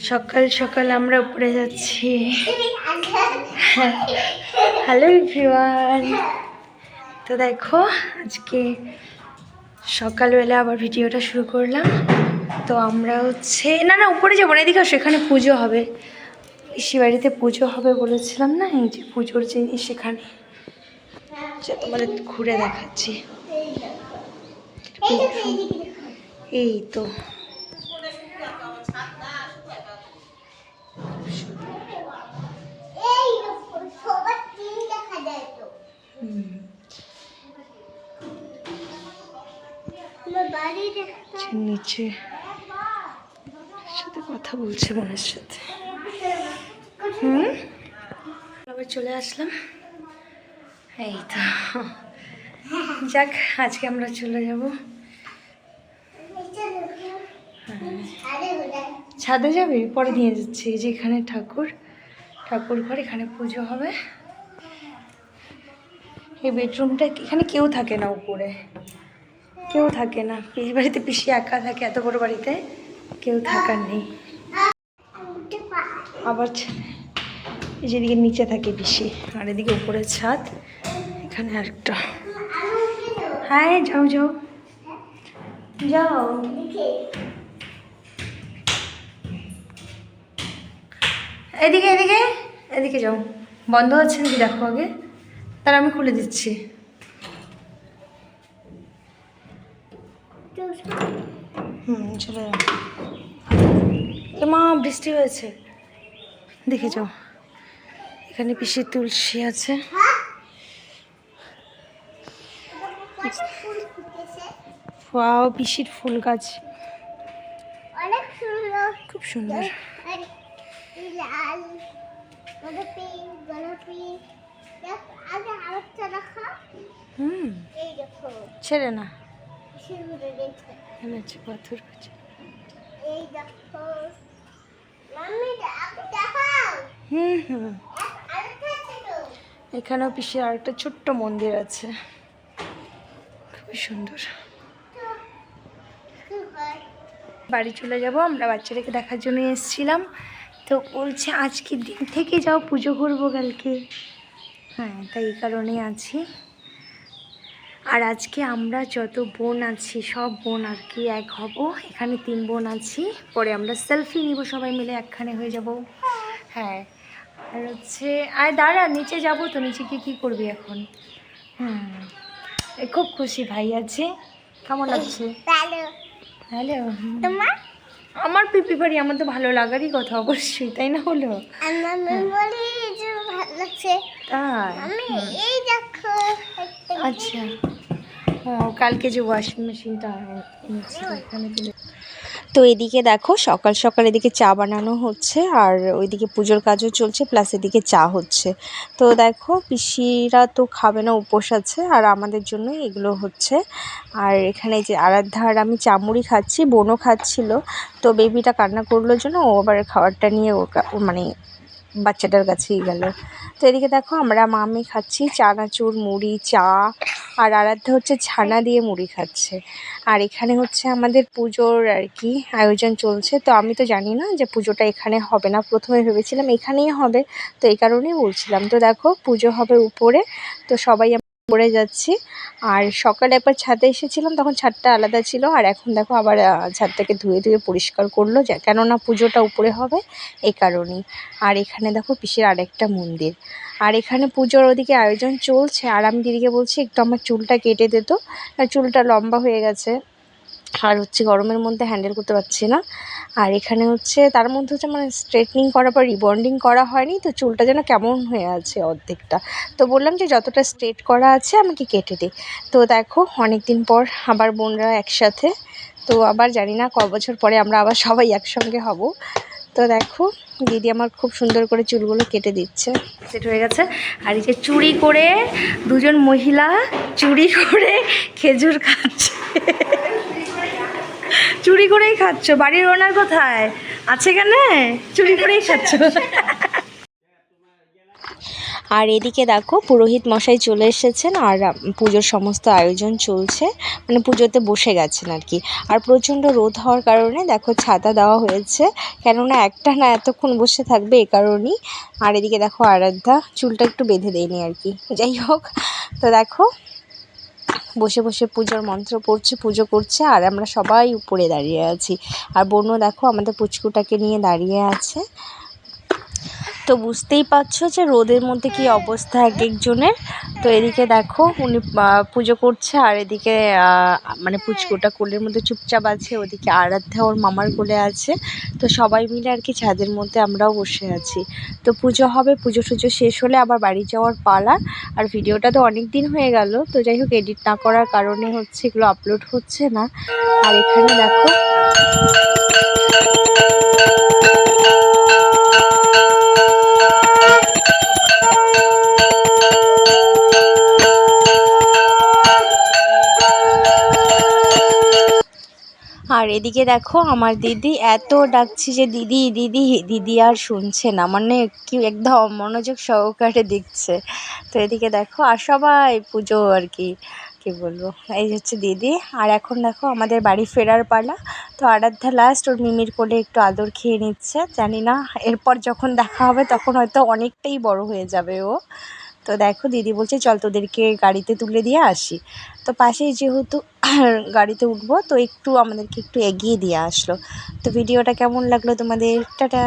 সকাল সকাল আমরা উপরে যাচ্ছি হ্যালো এভরিওয়ান তো দেখো আজকে সকালবেলা আবার ভিডিওটা শুরু করলাম তো আমরা হচ্ছে না না উপরে যাব না এদিকে আসো, এখানে পুজো হবে বাড়িতে পুজো হবে বলেছিলাম না এই যে পুজোর জিনিস সেখানে আচ্ছা, তোমাদের ঘুরে দেখাচ্ছি এই তো নিচে সাথে কথা বলছে বোনের সাথে। হুম? আবার চলে আসলাম। এই তো। যাক, আজকে আমরা চলে যাব। ছাদে যাবে? পরে নিয়ে যাচ্ছি। যে এখানে ঠাকুর। ঠাকুর ঘর, এখানে পুজো হবে। এই বেডরুমটা এখানে কেউ থাকে না উপরে। কেউ থাকে না। পিসি বাড়িতে পিসি একা থাকে, এত বড় বাড়িতে কেউ থাকার নেই। আবার যেদিকে নিচে থাকে পিসি, আর এদিকে উপরে ছাদ, এখানে আরেকটা। হ্যাঁ যাও যাও। যাও। এদিকে এদিকে এদিকে যাও। বন্ধ হচ্ছে নাকি? দেখো আগে। তার আমি খুলে দিচ্ছি। হুম চলে মা বৃষ্টি হয়েছে। দেখে যাও। এখানে পিসির তুলসী আছে। ওয়াও পিসির ফুল গাছ। অনেক সুন্দর। খুব সুন্দর। লাল গোলাপি গোলাপি হুম। ছেড়ে না। এখানে আছে পাথর গাছ এই দেখো। মাম্মি আপনি দেখাও হুম হুম। এখানেও পিসির আরেকটা ছোট্ট মন্দির আছে। খুবই সুন্দর। বাড়ি চলে যাব আমরা বাচ্চাটাকে দেখার জন্য এসেছিলাম। তো বলছে আজকে দিন থেকে যাও পুজো করব কালকে। হ্যাঁ তাই এই কারণেই আছি। আর আজকে আমরা যত বোন আছি সব বোন আর কি এক হব। এখানে তিন বোন আছি। পরে আমরা সেলফি নিব সবাই মিলে একখানে হয়ে যাব। হ্যাঁ। আর হচ্ছে আর দাঁড়া নিচে যাব তো নিচে কি কী করবি এখন? হুম। খুব খুশি ভাই আছে। কেমন লাগছে হ্যালো তোমার? আমার পিপি বাড়ি আমার তো ভালো লাগারই কথা অবশ্যই তাই না হলো আমার মেমোরি যে ভালো লাগছে তাই। আমি এই দেখো আচ্ছা। ও, কালকে যে ওয়াশিং মেশিনটা তো এদিকে দেখো, সকাল সকাল এদিকে চা বানানো হচ্ছে, আর ওইদিকে পুজোর কাজও চলছে প্লাস এদিকে চা হচ্ছে। তো দেখো, পিসিরা তো খাবে না, উপোস আছে, আর আমাদের জন্য এগুলো হচ্ছে। আর এখানে যে আরাধ্যা আর আমি চামুড়ি খাচ্ছি, বোনও খাচ্ছিল, তো বেবিটা কান্না করলোর জন্য ও আবার খাবারটা নিয়ে ও মানে বাচ্চাটার কাছেই গেল। তো এদিকে দেখো আমরা মামি খাচ্ছি চানাচুর, মুড়ি, চা, আর আরাধ্যা হচ্ছে ছানা দিয়ে মুড়ি খাচ্ছে। আর এখানে হচ্ছে আমাদের পুজোর আর কি আয়োজন চলছে। তো আমি তো জানি না যে পুজোটা এখানে হবে না। প্রথমে ভেবেছিলাম এখানেই হবে, তো এই কারণেই বলছিলাম। তো দেখো পুজো হবে উপরে, তো সবাই উপরে যাচ্ছি। আর সকালে একবার ছাদে এসেছিলাম, তখন ছাদটা আলাদা ছিল। আর এখন দেখো আবার ছাদটাকে ধুয়ে ধুয়ে পরিষ্কার করল। কেননা পুজোটা উপরে হবে এই কারণেই। আর এখানে দেখো পিসের আরেকটা মন্দির। আর এখানে পুজোর ওদিকে আয়োজন চলছে। আর আমি দিদিকে বলছি, একটু আমার চুলটা কেটে দিত চুলটা লম্বা হয়ে গেছে। আর হচ্ছে গরমের মধ্যে হ্যান্ডেল করতে পারছি না। আর এখানে হচ্ছে তার মধ্যে হচ্ছে মানে স্ট্রেটনিং করার পর রিবন্ডিং করা হয়নি, তো চুলটা যেন কেমন হয়ে আছে অর্ধেকটা। তো বললাম যে যতটা স্ট্রেট করা আছে আমাকে কেটে দে। তো দেখো অনেক দিন পর আবার বোনরা একসাথে। তো আবার জানি না ক বছর পরে আমরা আবার সবাই একসঙ্গে হব। তো দেখো, দিদি আমার খুব সুন্দর করে চুলগুলো কেটে দিচ্ছে। সেট হয়ে গেছে। আর এই যে চুরি করে দুজন মহিলা চুরি করে খেজুর খাচ্ছে। চুরি করেই খাচ্ছ, বাড়ির ওনার কোথায়? আছে কেন চুরি করেই খাচ্ছ। আর এদিকে দেখো, পুরোহিত মশাই চলে এসেছেন আর পুজোর সমস্ত আয়োজন চলছে। মানে পুজোতে বসে গেছেন আর কি। আর প্রচণ্ড রোদ হওয়ার কারণে দেখো ছাতা দেওয়া হয়েছে। কেননা একটা না এতক্ষণ বসে থাকবে এ কারণেই। আর এদিকে দেখো আরাধ্যা, চুলটা একটু বেঁধে দেয়নি আর কি। যাই হোক, তো দেখো বসে বসে পুজোর মন্ত্র পড়ছে, পুজো করছে, আর আমরা সবাই উপরে দাঁড়িয়ে আছি। আর বোনও দেখো, আমাদের পুচকুটাকে নিয়ে দাঁড়িয়ে আছে। তো বুঝতেই পারছ যে রোদের মধ্যে কি অবস্থা এক একজনের। তো এদিকে দেখো উনি পুজো করছে আর এদিকে মানে পুচকুটা কোলের মধ্যে চুপচাপ আছে, ওদিকে আরাধ্যা ওর মামার কোলে আছে। তো সবাই মিলে আর কি ছাদের মধ্যে আমরাও বসে আছি। তো পুজো হবে, পুজো টুজো শেষ হলে আবার বাড়ি যাওয়ার পালা। আর ভিডিওটা তো অনেক দিন হয়ে গেল, তো যাই হোক এডিট না করার কারণে হচ্ছে এগুলো আপলোড হচ্ছে না। আর এখানে দেখো আর এদিকে দেখো আমার দিদি এত ডাকছি যে দিদি দিদি দিদি আর শুনছে না। মানে কি একদম মনোযোগ সহকারে দেখছে। তো এদিকে দেখো, আর সবাই পুজো আর কি কি বলব? এই হচ্ছে দিদি। আর এখন দেখো আমাদের বাড়ি ফেরার পালা। তো আরাধ্যা লাস্ট ওর মিমির কোলে একটু আদর খেয়ে নিচ্ছে, জানি না। এরপর যখন দেখা হবে তখন হয়তো অনেকটাই বড় হয়ে যাবে ও। তো দেখো দিদি বলছে, চল তোদেরকে গাড়িতে তুলে দিয়ে আসি। তো পাশেই যেহেতু গাড়িতে উঠবো, তো একটু আমাদেরকে একটু এগিয়ে দিয়ে আসলো। তো ভিডিওটা কেমন লাগল তোমাদের? টাটা।